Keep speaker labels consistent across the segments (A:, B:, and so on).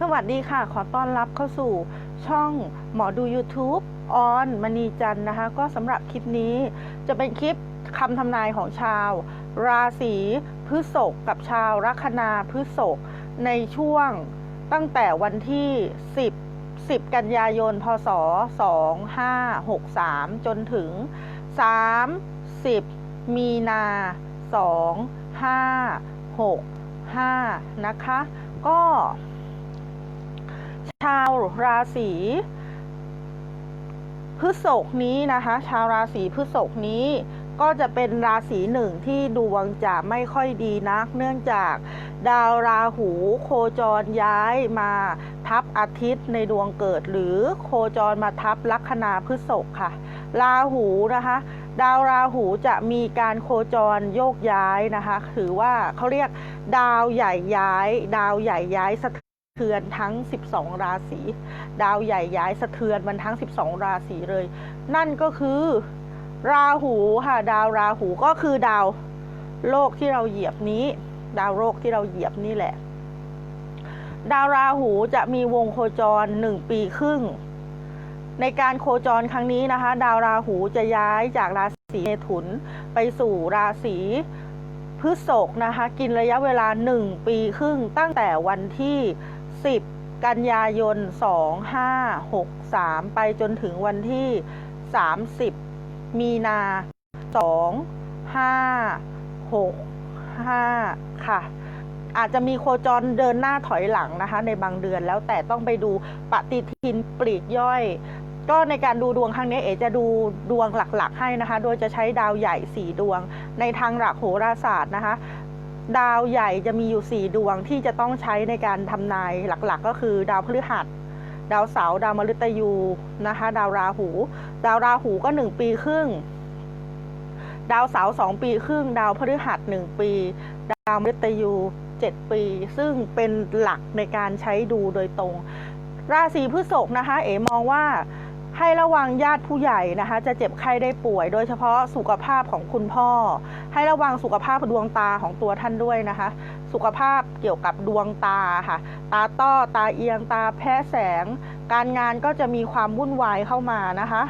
A: สวัสดีค่ะ ขอต้อนรับเข้าสู่ช่องหมอดู YouTube ออนมณีจันนะคะ ก็สำหรับคลิปนี้จะเป็นคลิปคำทำนายของชาว ราศีพฤษภกับชาวลัคนาพฤษภในช่วงตั้งแต่วันที่ 10 10 กันยายน พศ 2563 จนถึง 30 มีนา 2565 นะคะ ก็ ชาวราศีพฤษภนี้นะคะ ชาวราศีพฤษภนี้ก็จะเป็นราศีหนึ่งที่ดวงจะไม่ค่อยดีนัก เนื่องจากดาวราหูโคจรย้ายมาทับอาทิตย์ในดวงเกิด หรือโคจรมาทับลัคนาพฤษภค่ะ ราหูนะคะ ดาวราหูจะมีการโคจรโยกย้ายนะคะ ถือว่าเขาเรียกดาวใหญ่ย้าย ดาวใหญ่ย้ายสะ เทือนทั้ง 12 ราศี ดาวใหญ่ย้ายสะเทือนมันทั้ง 12 ราศีเลย นั่นก็คือ ราหูค่ะ ดาวราหูก็คือดาวโลกที่เราเหยียบนี้ ดาวโลกที่เราเหยียบนี่แหละ ดาวราหูจะมีวงโคจร1ปีครึ่ง ในการโคจรครั้งนี้นะคะ ดาวราหูจะย้ายจากราศีเมถุนไปสู่ราศีพฤษภนะคะ กินระยะเวลา1ปีครึ่งตั้งแต่วันที่ 10กันยายน 2563 ไปจนถึงวันที่ 30 มีนา 2565 ค่ะ อาจจะมีโคจรเดินหน้าถอยหลังนะคะ ในบางเดือนแล้วแต่ต้องไปดูปฏิทินปลีกย่อยก็ในการดูดวงครั้งนี้เอจะดูดวงหลักๆให้นะคะ โดยจะใช้ดาวใหญ่ 4 ดวงในทางหลักโหราศาสตร์นะคะ ดาวใหญ่จะมีอยู่ 4 ดวงที่จะต้องใช้ในการทำนายหลักๆ ก็คือดาวพฤหัส ดาวเสาร์ดาวมฤตยูนะคะ ดาวราหู ดาวราหูก็ 1 ปีครึ่ง ดาวเสาร์2ปีครึ่ง ดาวพฤหัส 1 ปี ดาวมฤตยู 7 ปี ซึ่งเป็นหลักในการใช้ดูโดยตรง ราศีพฤษภนะคะ เอ๋มองว่า ให้ระวังญาติผู้ใหญ่นะคะ จะเจ็บไข้ได้ป่วย โดยเฉพาะสุขภาพของคุณพ่อ ให้ระวังสุขภาพดวงตาของตัวท่านด้วยนะคะ สุขภาพเกี่ยวกับดวงตาค่ะ ตาต้อตาเอียงตาแพ้แสง การงานก็จะมีความวุ่นวายเข้ามานะคะ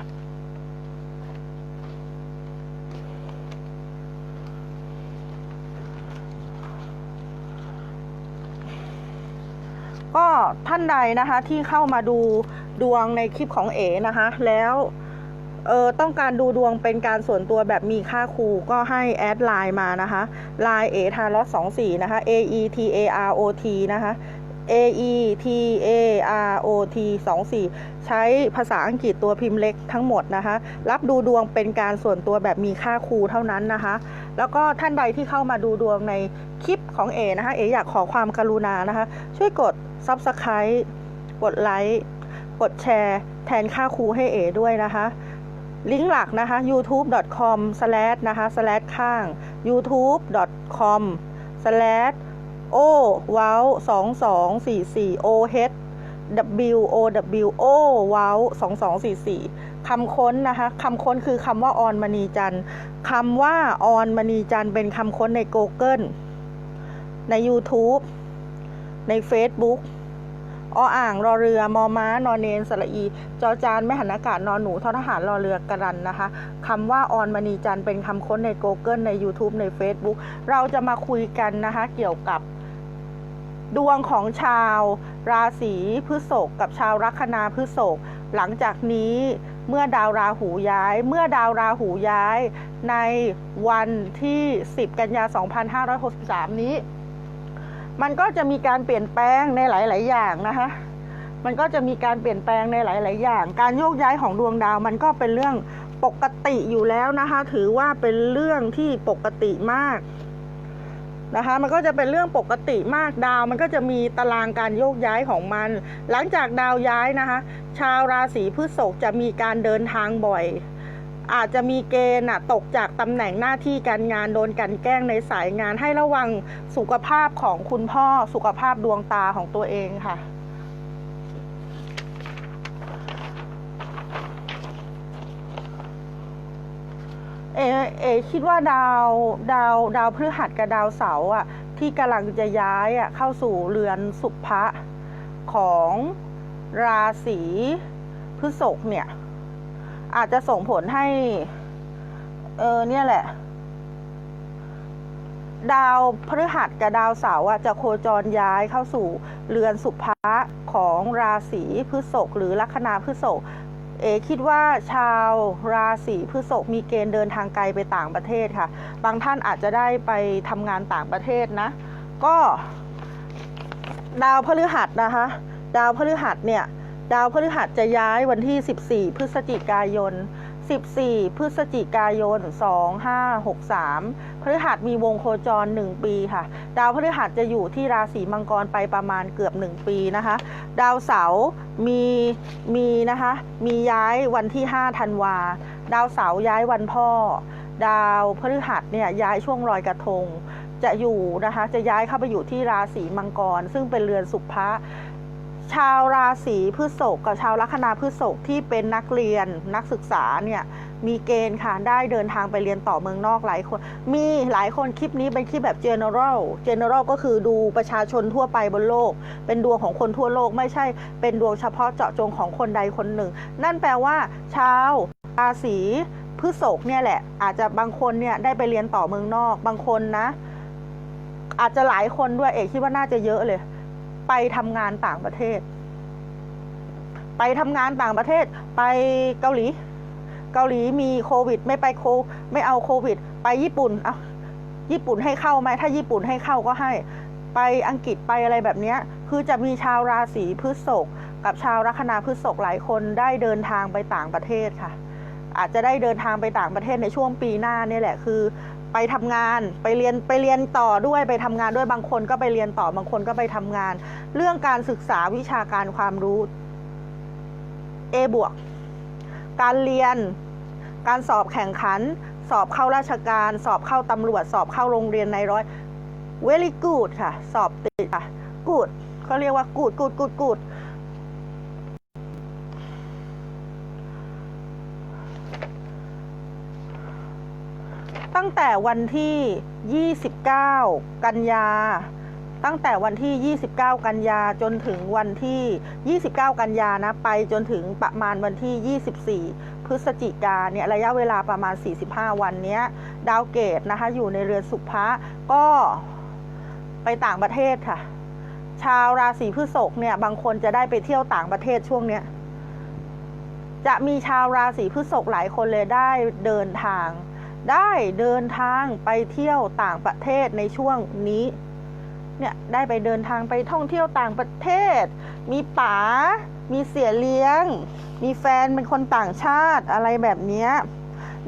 A: ก็ท่านใดนะคะที่เข้ามาดู ดวงในคลิปของเอนะคะ แล้วเออต้องการดูดวงเป็นการส่วนตัวแบบมีค่าครูก็ให้แอดไลน์มานะคะไลน์เอทารอสองสี่นะคะ A E T A R O T นะคะ A E T A R O T 24 ใช้ภาษาอังกฤษตัวพิมพ์เล็กทั้งหมดนะคะ รับดูดวงเป็นการส่วนตัวแบบมีค่าครูเท่านั้นนะคะ แล้วก็ท่านใดที่เข้ามาดูดวงในคลิปของเอนะคะ เออยากขอความกรุณานะคะ ช่วยกด Subscribe กดไลค์ กดแชร์แทนค่าครูให้เอด้วยนะคะ ลิงก์หลักนะคะ youtube.com นะคะ s ข้าง youtube.com/ o w o w 2 2 4 4 o h w o w o w o w 2 2 4 4คำค้นนะคะคำค้นคือคำว่าออนมณีจันทร์คำว่าออนมณีจันทร์เป็นคำค้นใน Google ใน YouTube ใน Facebook ออ่างรอเรือมอม้านอนเนนสระอี จอจานไม่หันอากาศนอนหนูทอทหารรอเรือกระรันนะคะคำว่าออนมณีจันเป็นคำค้นใน Google ใน YouTube ใน Facebook เราจะมาคุยกันนะคะเกี่ยวกับดวงของชาวราศีพฤษภกับชาวลัคนาพฤษภหลังจากนี้เมื่อดาวราหูย้าย เมื่อดาวราหูย้ายในวันที่ 10 กันยา 2563 นี้ มันก็จะมีการเปลี่ยนแปลงในหลาย ๆ อย่างนะคะ มันก็จะมีการเปลี่ยนแปลงในหลาย ๆ อย่าง การโยกย้ายของดวงดาวมันก็เป็นเรื่องปกติอยู่แล้วนะคะ ถือว่าเป็นเรื่องที่ปกติมากนะคะ มันก็จะเป็นเรื่องปกติมากดาว มันก็จะมีตารางการโยกย้ายของมัน หลังจากดาวย้ายนะคะ ชาวราศีพฤษภจะมีการเดินทางบ่อย อาจจะมีเกณฑ์ตกจากตำแหน่งหน้าที่การงานโดนกันแกล้งในสายงานให้ระวังสุขภาพของคุณพ่อสุขภาพดวงตาของตัวเองค่ะ เอเอคิดว่าดาวดาวดาวพฤหัสกับดาวเสาร์อะที่กำลังจะย้ายอะเข้าสู่เรือนสุภะของราศีพฤษภเนี่ย อาจจะส่งผลให้ เออเนี่ยแหละ ดาวพฤหัสกับดาวเสาร์จะโคจรย้ายเข้าสู่เรือนสุภะของราศีพฤษภหรือลัคนาพฤษภเอคิดว่าชาวราศีพฤษภมีเกณฑ์เดินทางไกลไปต่างประเทศค่ะ บางท่านอาจจะได้ไปทำงานต่างประเทศนะ ก็ ดาวพฤหัสนะคะ ดาวพฤหัสเนี่ย ดาวพฤหัสจะย้ายวันที่ 14 พฤศจิกายน 14 พฤศจิกายน 2563 พฤหัสมีวงโคจร 1 ปีค่ะ ดาวพฤหัสจะอยู่ที่ราศีมังกรไปประมาณเกือบ 1 ปีนะคะ ดาวเสาร์มีมีนะคะ มีย้ายวันที่ 5 ธันวา ดาวเสาร์ย้ายวันพ่อ ดาวพฤหัสเนี่ยย้ายช่วงลอยกระทง จะอยู่นะคะ จะย้ายเข้าไปอยู่ที่ราศีมังกร ซึ่งเป็นเรือนสุภะ ชาวราศีพฤษภกับชาวลัคนาพฤษภที่เป็นนักเรียนนักศึกษาเนี่ยมีเกณฑ์ค่ะได้เดินทางไปเรียนต่อเมืองนอกหลายคน มีหลายคนคลิปนี้เป็นคลิปแบบ general general ก็คือดูประชาชนทั่วไปบนโลก เป็นดวงของคนทั่วโลกไม่ใช่เป็นดวงเฉพาะเจาะจงของคนใดคนหนึ่ง นั่นแปลว่าชาวราศีพฤษภเนี่ยแหละ อาจจะบางคนเนี่ยได้ไปเรียนต่อเมืองนอก บางคนนะ อาจจะหลายคนด้วยเอกคิดว่าน่าจะเยอะเลย ไปทำงานต่างประเทศ ไปทำงานต่างประเทศ ไปเกาหลี เกาหลีมีโควิด ไม่ไปโค ไม่เอาโควิด ไปญี่ปุ่นเอาญี่ปุ่นให้เข้าไหมถ้าญี่ปุ่นให้เข้าก็ให้ ไปอังกฤษไปอะไรแบบเนี้ยคือจะมีชาวราศีพฤษภกับชาวลัคนาพฤษภหลายคนได้เดินทางไปต่างประเทศค่ะ อาจจะได้เดินทางไปต่างประเทศในช่วงปีหน้าเนี่ยแหละคือ ไปทำงานไปเรียนไปเรียนต่อด้วยไปทำงานด้วยบางคนก็ไปเรียนต่อบางคนก็ไปทำงาน เรื่องการศึกษาวิชาการความรู้ A บวกการเรียน การสอบแข่งขัน สอบเข้าราชการ สอบเข้าตำรวจ สอบเข้าโรงเรียนในร้อย very good ค่ะ สอบติดค่ะ good เขาเรียกว่า good good good good ตั้งแต่วันที่ 29 กันยา ตั้งแต่วันที่ 29 กันยาจนถึงวันที่ 29 กันยานะไปจนถึงประมาณวันที่ 24 พฤศจิกาเนี่ยระยะเวลาประมาณ 45 วันเนี้ย ดาวเกตนะคะอยู่ในเรือนสุภะก็ไปต่างประเทศค่ะ ชาวราศีพฤษภเนี่ยบางคนจะได้ไปเที่ยวต่างประเทศช่วงเนี้ยจะมีชาวราศีพฤษภหลายคนเลยได้เดินทาง ได้เดินทางไปเที่ยวต่างประเทศในช่วงนี้เนี่ยได้ไปเดินทางไปท่องเที่ยวต่างประเทศ มีป๋า มีเสียเลี้ยง มีแฟนเป็นคนต่างชาติอะไรแบบนี้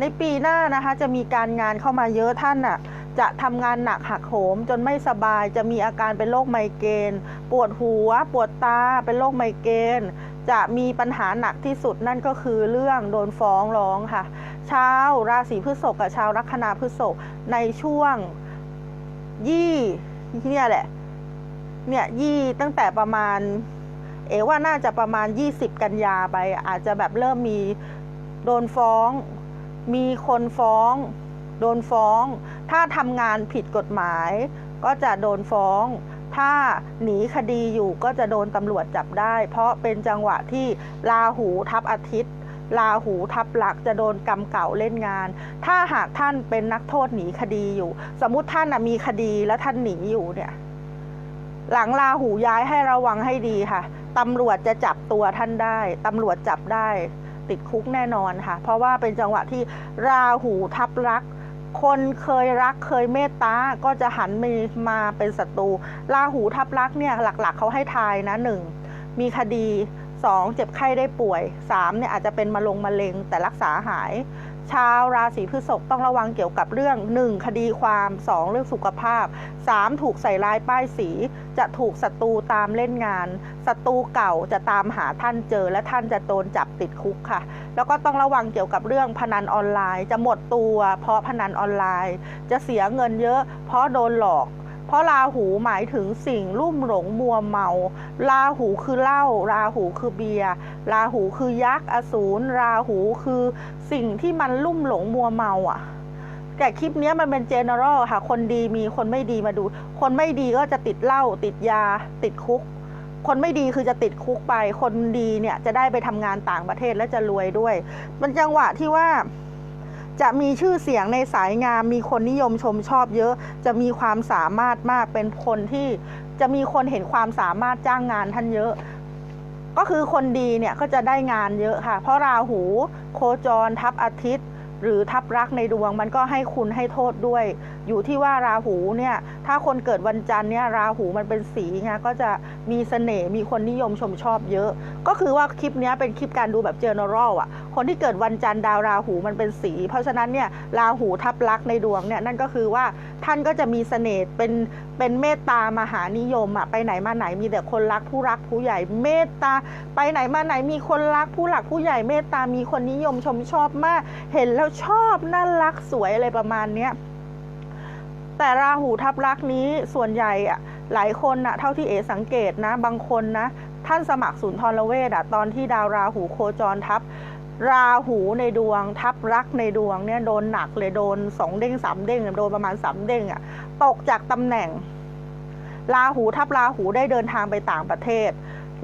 A: ในปีหน้านะคะจะมีการงานเข้ามาเยอะท่านน่ะ จะทำงานหนักหักโหมจนไม่สบาย จะมีอาการเป็นโรคไมเกรน ปวดหัว ปวดตา เป็นโรคไมเกรน จะมีปัญหาหนักที่สุดนั่นก็คือเรื่องโดนฟ้องร้องค่ะ ชาวราศีพฤษภกับชาวลัคนาพฤษภในช่วงยี่เนี่ยแหละเนี่ยยี่ตั้งแต่ประมาณ เอว่าน่าจะประมาณ 20 กันยาไป อาจจะแบบเริ่มมีโดนฟ้อง มีคนฟ้อง โดนฟ้อง ถ้าทำงานผิดกฎหมาย ก็จะโดนฟ้อง ถ้าหนีคดีอยู่ก็จะโดนตำรวจจับได้ เพราะเป็นจังหวะที่ราหูทับอาทิตย์ ราหูทับหลักจะโดนกรรมเก่าเล่นงาน ถ้าหากท่านเป็นนักโทษหนีคดีอยู่ สมมุติท่านมีคดีแล้วท่านหนีอยู่เนี่ย หลังราหูย้ายให้ระวังให้ดีค่ะตำรวจจะจับตัวท่านได้ตำรวจจับได้ ติดคุกแน่นอนค่ะ เพราะว่าเป็นจังหวะที่ราหูทับรัก คนเคยรักเคยเมตตาก็จะหันมามาเป็นศัตรูราหูทับรักเนี่ยหลักๆเขาให้ทายนะหนึ่งมีคดี 2. เจ็บไข้ได้ป่วย 3. เนี่ยอาจจะเป็นมะลงมะเร็งแต่รักษาหาย ชาวราศีพฤษภต้องระวังเกี่ยวกับเรื่อง 1. คดีความ 2. เรื่องสุขภาพ 3. ถูกใส่ร้ายป้ายสี จะถูกศัตรูตามเล่นงานศัตรูเก่าจะตามหาท่านเจอ และท่านจะโดนจับติดคุกค่ะ แล้วก็ต้องระวังเกี่ยวกับเรื่องพนันออนไลน์ จะหมดตัว เพราะพนันออนไลน์ จะเสียเงินเยอะ เพราะโดนหลอก เพราะราหูหมายถึงสิ่งลุ่มหลงมัวเมา ราหูคือเหล้า ราหูคือเบียร์ ราหูคือยักษ์อสูร ราหูคือสิ่งที่มันลุ่มหลงมัวเมาอะ แต่คลิปนี้มันเป็น general ค่ะ คนดีมีคนไม่ดีมาดู คนไม่ดีก็จะติดเหล้า ติดยา ติดคุก คนไม่ดีคือจะติดคุกไป คนดีเนี่ยจะได้ไปทำงานต่างประเทศและจะรวยด้วย มันจังหวะที่ว่า จะมีชื่อเสียงในสายงามมีคนนิยมชมชอบเยอะ จะมีความสามารถมากเป็นคนที่จะมีคนเห็นความสามารถจ้างงานท่านเยอะ ก็คือคนดีเนี่ยก็จะได้งานเยอะค่ะ เพราะราหู โคจรทับอาทิตย์ หรือทับรักในดวงมันก็ให้คุณให้โทษด้วย อยู่ที่ว่าราหูเนี่ยถ้าคนเกิดวันจันทร์เนี่ยราหูมันเป็นสีไงก็จะมีเสน่ห์มีคนนิยมชมชอบเยอะ ก็คือว่าคลิปนี้เป็นคลิปการดูแบบ general อะ คนที่เกิดวันจันทร์ดาวราหูมันเป็นสี เพราะฉะนั้นเนี่ยราหูทับลักในดวงเนี่ยนั่นก็คือว่าท่านก็จะมีเสน่ห์เป็นเป็นเมตตามหานิยมอะไปไหนมาไหนมีแต่คนรักผู้รักผู้ใหญ่เมตตา ไปไหนมาไหนมีคนรักผู้หลักผู้ใหญ่เมตตามีคนนิยมชมชอบมาก เห็นแล้วชอบน่ารักสวยอะไรประมาณเนี้ยแต่ราหูทับลักนี้ส่วนใหญ่อะหลายคนอะเท่าที่เอสังเกตนะ บางคนนะ ท่านสมัครศูนย์ทรเวทอะตอนที่ดาวราหูโคจรทับ ราหูในดวง ทับรักในดวงเนี่ยโดนหนักเลยโดนสองเด้งสามเด้งโดนประมาณสามเด้งอะตกจากตำแหน่ง ราหูทับราหูได้เดินทางไปต่างประเทศ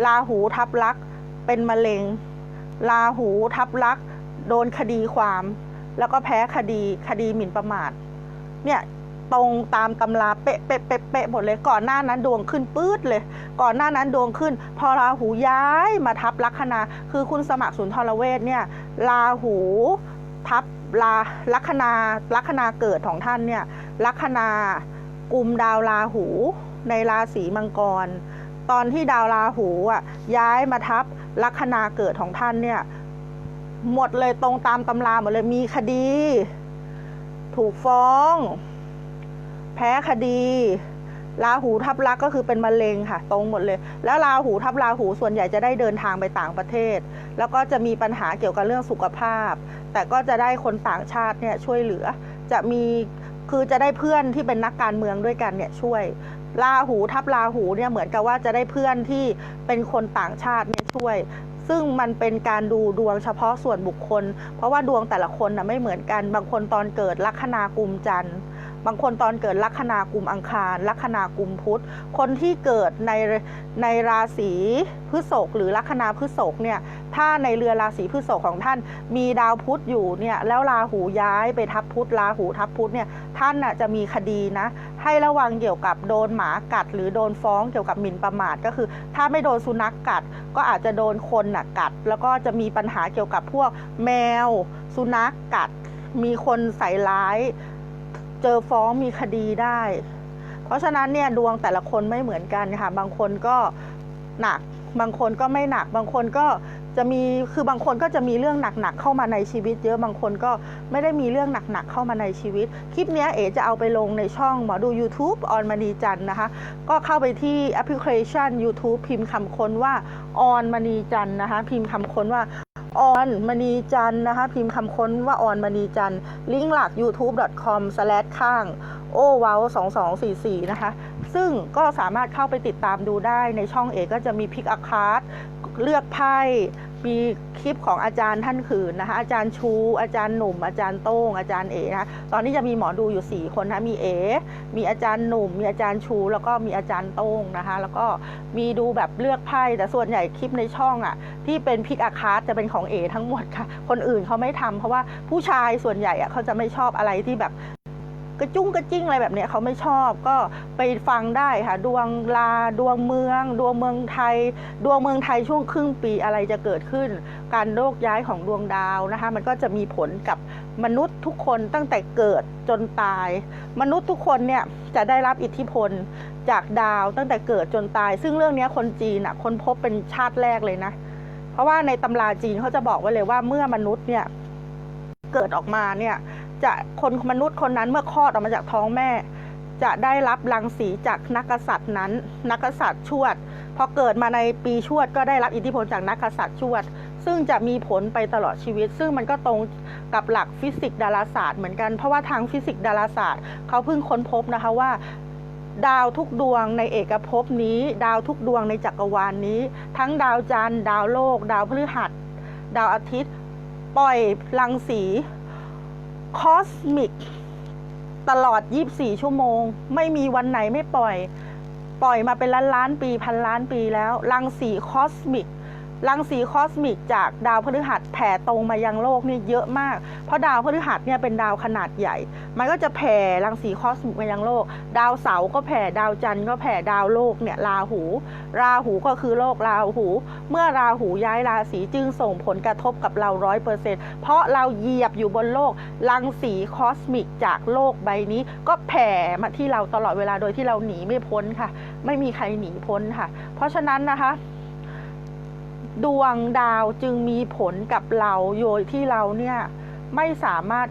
A: ราหูทับลักเป็นมะเร็ง ราหูทับลัก โดนคดีความ แล้วก็แพ้คดีคดีหมิ่นประมาทเนี่ย ตรงตามตำราเป๊ะเป๊ะเป๊ะเป๊ะหมดเลย ก่อนหน้านั้นดวงขึ้นปื๊ดเลย ก่อนหน้านั้นดวงขึ้น พอราหูย้ายมาทับลัคนา คือคุณสมัครศูนย์ทรเวทเนี่ยราหูทับราลัคนาลัคนาเกิดของท่านเนี่ยลัคนากุมดาวราหูในราศีมังกร ตอนที่ดาวราหูอะย้ายมาทับลัคนาเกิดของท่านเนี่ยหมดเลยตรงตามตำราหมดเลยมีคดี ถูกฟ้อง แพ้คดีราหูทับลักก็คือเป็นมะเร็งค่ะ ตรงหมดเลย แล้วราหูทับราหูส่วนใหญ่จะได้เดินทางไปต่างประเทศ แล้วก็จะมีปัญหาเกี่ยวกับเรื่องสุขภาพ แต่ก็จะได้คนต่างชาติเนี่ยช่วยเหลือ จะมีคือจะได้เพื่อนที่เป็นนักการเมืองด้วยกันเนี่ยช่วยราหูทับราหูเนี่ยเหมือนกับว่าจะได้เพื่อนที่เป็นคนต่างชาติเนี่ยช่วย ซึ่งมันเป็นการดูดวงเฉพาะส่วนบุคคล เพราะว่าดวงแต่ละคนนะไม่เหมือนกันบางคนตอนเกิดลัคนากุมจันทร์ บางคนตอนเกิดลัคนากุมอังคารลัคนากุมพุธ คนที่เกิดในในราศีพฤษภหรือลัคนาพฤษภเนี่ยถ้าในเรือราศีพฤษภของท่านมีดาวพุธอยู่เนี่ยแล้วราหูย้ายไปทับพุธราหูทับพุธเนี่ยท่านน่ะจะมีคดีนะ ให้ระวังเกี่ยวกับโดนหมากัด หรือโดนฟ้องเกี่ยวกับหมิ่นประมาทก็คือ ถ้าไม่โดนสุนัขกกัด ก็อาจจะโดนคนน่ะกัด แล้วก็จะมีปัญหาเกี่ยวกับพวกแมว สุนัขกกัด มีคนใส่ร้าย เจอฟ้องมีคดีได้ เพราะฉะนั้นเนี่ยดวงแต่ละคนไม่เหมือนกันค่ะ บางคนก็หนัก บางคนก็ไม่หนัก บางคนก็จะมี คือบางคนก็จะมีเรื่องหนักๆเข้ามาในชีวิต เยอะ บางคนก็ไม่ได้มีเรื่องหนักๆเข้ามาในชีวิต คลิปนี้เอ๋จะเอาไปลงในช่องหมอดู YouTube ออนมณีจันนะคะ ก็เข้าไปที่แอปพลิเคชัน YouTube พิมพ์คำค้นว่าออนมณีจันนะคะ พิมพ์คำค้นว่าออนมณีจันนะคะ พิมพ์คำค้นว่าออนมณีจันลิงก์หลัก youtube.com ข้างโอวา2244นะคะ ซึ่งก็สามารถเข้าไปติดตามดูได้ในช่องเอกก็จะมีพิกอาคาร์ดเลือกไพ่มีคลิปของอาจารย์ท่านขืนนะคะอาจารย์ชู อาจารย์หนุ่ม อาจารย์โต้ง อาจารย์เอนะคะตอนนี้จะมีหมอดูอยู่ 4 คนนะมีเอ มีอาจารย์หนุ่ม มีอาจารย์ชู แล้วก็มีอาจารย์โต้งนะคะแล้วก็มีดูแบบเลือกไพ่แต่ส่วนใหญ่คลิปในช่องอะ่ะที่เป็นพิกอาคาร์จะเป็นของเอทั้งหมดค่ะ คนอื่นเขาไม่ทำเพราะว่าผู้ชายส่วนใหญ่อะเขาจะไม่ชอบอะไรที่แบบ กระจุ้งกระจิ้งอะไรแบบเนี้ยเขาไม่ชอบก็ไปฟังได้ค่ะ ดวงลาดวงเมือง ดวงเมืองไทย ดวงเมืองไทยช่วงครึ่งปีอะไรจะเกิดขึ้น การโยกย้ายของดวงดาวนะคะ มันก็จะมีผลกับมนุษย์ทุกคนตั้งแต่เกิดจนตาย มนุษย์ทุกคนเนี่ยจะได้รับอิทธิพลจากดาวตั้งแต่เกิดจนตาย ซึ่งเรื่องนี้คนจีนอะคนพบเป็นชาติแรกเลยนะ เพราะว่าในตำราจีนเขาจะบอกไว้เลยว่าเมื่อมนุษย์เนี่ยเกิดออกมาเนี่ย จะคนมนุษย์คนนั้นเมื่อคลอดออกมาจากท้องแม่ จะได้รับรังสีจากนักกษัตริย์นั้น นักกษัตริย์ชวดพอเกิดมาในปีชวดก็ได้รับอิทธิพลจากนักกษัตริย์ชวด ซึ่งจะมีผลไปตลอดชีวิต ซึ่งมันก็ตรงกับหลักฟิสิกส์ดาราศาสตร์เหมือนกันเพราะว่าทางฟิสิกส์ดาราศาสตร์เขาเพิ่งค้นพบนะคะว่าดาวทุกดวงในเอกภพนี้ ดาวทุกดวงในจักรวาลนนี้ ทั้งดาวจันทร์ ดาวโลก ดาวพฤหัส ดาวอาทิตย์ ปล่อยรังสี คอสมิกตลอด 24 ชั่วโมง ไม่มีวันไหนไม่ปล่อย ปล่อยมาเป็นล้านล้านปี พันล้านปีแล้วรังสีคอสมิก รังสีคอสมิกจากดาวพฤหัสแผ่ตรงมายังโลกนี่เยอะมาก เพราะดาวพฤหัสเนี่ยเป็นดาวขนาดใหญ่ มันก็จะแผ่รังสีคอสมิกมายังโลก ดาวเสาร์ก็แผ่ดาวจันทร์ก็แผ่ดาวโลกเนี่ยราหู ราหูก็คือโลกราหู เมื่อราหูย้ายราศีจึงส่งผลกระทบกับเราร้อยเปอร์เซ็นต์เพราะเราเหยียบอยู่บนโลกรังสีคอสมิกจากโลกใบนี้ ก็แผ่มาที่เราตลอดเวลาโดยที่เราหนีไม่พ้นค่ะ ไม่มีใครหนีพ้นค่ะ เพราะฉะนั้นนะคะ ดวงดาวจึงมีผลกับเราโดยที่เราเนี่ยไม่สามารถ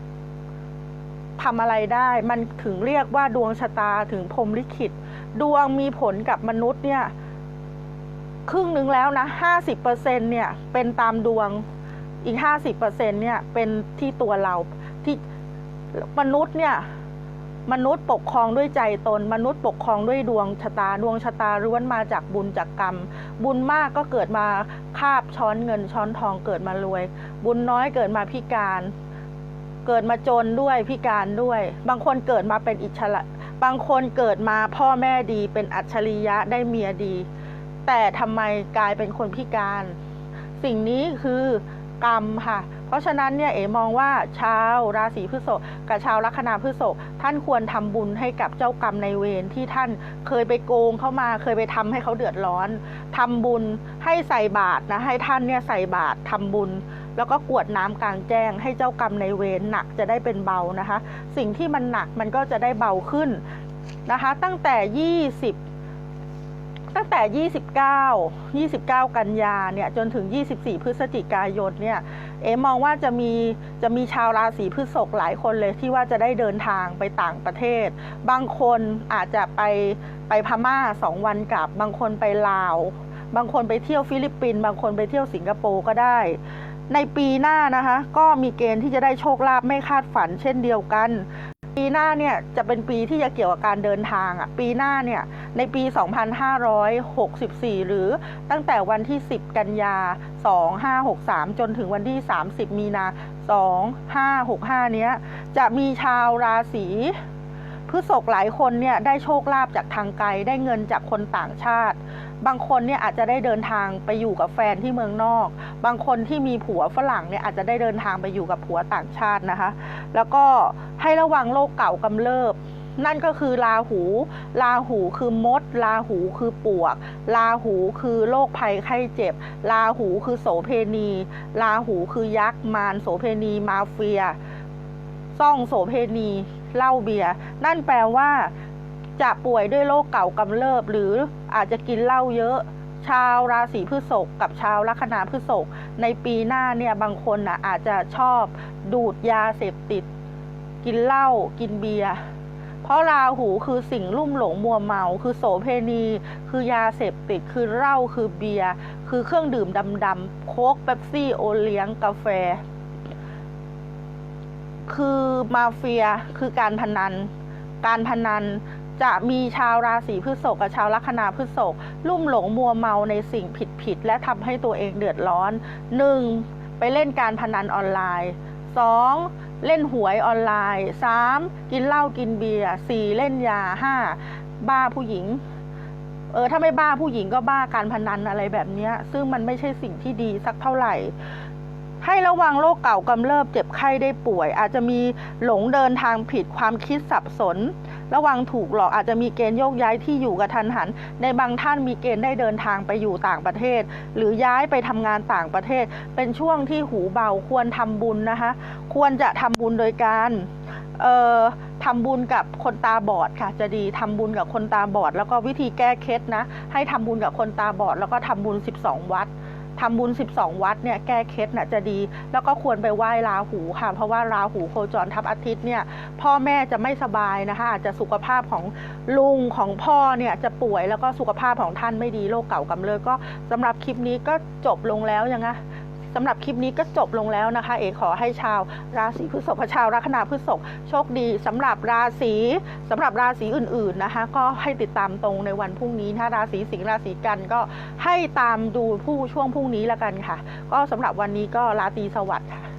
A: ทำอะไรได้ มันถึงเรียกว่าดวงชะตาถึงพรหมลิขิต ดวงมีผลกับมนุษย์เนี่ย ครึ่งหนึ่งแล้วนะห้าสิบเปอร์เซ็นเนี่ย เป็นตามดวงอีกห้าสิบเปอร์เซ็นเนี่ย เป็นที่ตัวเราที่มนุษย์เนี่ย มนุษย์ปกครองด้วยใจตน มนุษย์ปกครองด้วยดวงชะตาดวงชะตาล้วนมาจากบุญจากกรรม บุญมากก็เกิดมาคาบช้อนเงินช้อนทองเกิดมารวย บุญน้อยเกิดมาพิการ เกิดมาจนด้วยพิการด้วย บางคนเกิดมาเป็นอิจฉาบางคนเกิดมาพ่อแม่ดีเป็นอัจฉริยะได้เมียดี แต่ทำไมกลายเป็นคนพิการ สิ่งนี้คือกรรมค่ะ เพราะฉะนั้นเนี่ยเอ๋มองว่าชาวราศีพฤษภกับชาวลัคนาพฤษภท่านควรทำบุญให้กับเจ้ากรรมในเวรที่ท่านเคยไปโกงเข้ามา เคยไปทำให้เขาเดือดร้อนทำบุญให้ใส่บาตรนะให้ท่านเนี่ยใส่บาตรทำบุญ แล้วก็กวดน้ำกลางแจ้ง ให้เจ้ากรรมในเวรหนักจะได้เป็นเบานะคะ สิ่งที่มันหนักมันก็จะได้เบาขึ้นนะคะ ตั้งแต่ 20 ตั้งแต่ 29 29 กันยาเนี่ยจนถึง 24 พฤศจิกายนเนี่ยเอ๋มองว่าจะมีจะมีชาวราศีพฤษภหลายคนเลยที่ว่าจะได้เดินทางไปต่างประเทศ บางคนอาจจะไปไปพม่าสองวันกลับ บางคนไปลาว บางคนไปเที่ยวฟิลิปปินส์บางคนไปเที่ยวสิงคโปร์ก็ได้ ในปีหน้านะคะ ก็มีเกณฑ์ที่จะได้โชคลาภไม่คาดฝันเช่นเดียวกัน ปีหน้าเนี่ยจะเป็นปีที่จะเกี่ยวกับการเดินทางอะปีหน้าเนี่ยในปี 2564 หรือตั้งแต่วันที่ 10 กันยา 2563 จนถึงวันที่ 30 มีนา 2565 เนี้ยจะมีชาวราศีพฤษภหลายคนเนี่ยได้โชคลาภจากทางไกลได้เงินจากคนต่างชาติ บางคนเนี่ยอาจจะได้เดินทางไปอยู่กับแฟนที่เมืองนอก บางคนที่มีผัวฝรั่งเนี่ยอาจจะได้เดินทางไปอยู่กับผัวต่างชาตินะคะ แล้วก็ให้ระวังโรคเก่ากำเริบนั่นก็คือราหู ราหูคือมด ราหูคือปวก ราหูคือโรคภัยไข้เจ็บ ราหูคือโสเพณี ราหูคือยักษ์มารโสเพณีมาเฟีย ซ่องโสเพณีเหล้าเบียร์ นั่นแปลว่า จะป่วยด้วยโรคเก่ากำเริบ หรืออาจจะกินเหล้าเยอะ ชาวราศีพฤษภกับชาวลัคนาพฤษภในปีหน้าเนี่ยบางคนน่ะอาจจะชอบดูดยาเสพติด กินเหล้ากินเบียร์เพราะราหูคือสิ่งลุ่มหลงมัวเมา คือโสเพณี คือยาเสพติด คือเหล้าคือเบียร์ คือเครื่องดื่มดำๆโค้กเป๊ปซี่โอเลี้ยงกาแฟ คือมาเฟีย คือการพนัน การพนัน จะมีชาวราศีพฤษภกับชาวลัคนาพฤษภลุ่มหลงมัวเมาในสิ่งผิดๆและทำให้ตัวเองเดือดร้อน 1. ไปเล่นการพนันออนไลน์ 2. เล่นหวยออนไลน์ 3. กินเหล้ากินเบียร์ 4. เล่นยา 5. บ้าผู้หญิงเออถ้าไม่บ้าผู้หญิงก็บ้าการพนันอะไรแบบนี้ซึ่งมันไม่ใช่สิ่งที่ดีสักเท่าไหร่ ให้ระวังโรคเก่ากำเริบเจ็บไข้ได้ป่วย อาจจะมีหลงเดินทางผิดความคิดสับสน ระวังถูกหลอกอาจจะมีเกณฑ์โยกย้ายที่อยู่กระทันหัน ในบางท่านมีเกณฑ์ได้เดินทางไปอยู่ต่างประเทศ หรือย้ายไปทำงานต่างประเทศ เป็นช่วงที่หูเบาควรทำบุญนะคะ ควรจะทำบุญโดยการเอ่อทำบุญกับคนตาบอดค่ะจะดีทำบุญกับคนตาบอด แล้วก็วิธีแก้เคล็ดนะให้ทำบุญกับคนตาบอด แล้วก็ทำบุญ 12 วัด ทำบุญ 12 วัดเนี่ยแก้เคล็ดน่ะจะดี แล้วก็ควรไปไหว้ราหูค่ะ เพราะว่าราหูโคจรทับอาทิตย์เนี่ยพ่อแม่จะไม่สบายนะคะ อาจจะสุขภาพของลุงของพ่อเนี่ยจะป่วยแล้วก็สุขภาพของท่านไม่ดีโรคเก่ากำเริบก็สำหรับคลิปนี้ก็จบลงแล้วยังไง สำหรับคลิปนี้ก็จบลงแล้วนะคะ เอขอให้ชาวราศีพฤษภชาวลัคนาพฤษภโชคดีสำหรับราศีสำหรับราศีอื่นๆนะคะ ก็ให้ติดตามตรงในวันพรุ่งนี้ถ้าราศีสิงห์ราศีกันก็ให้ตามดูผู้ช่วงพรุ่งนี้ละกันค่ะ ก็สำหรับวันนี้ก็ราตรีสวัสดิ์ค่ะ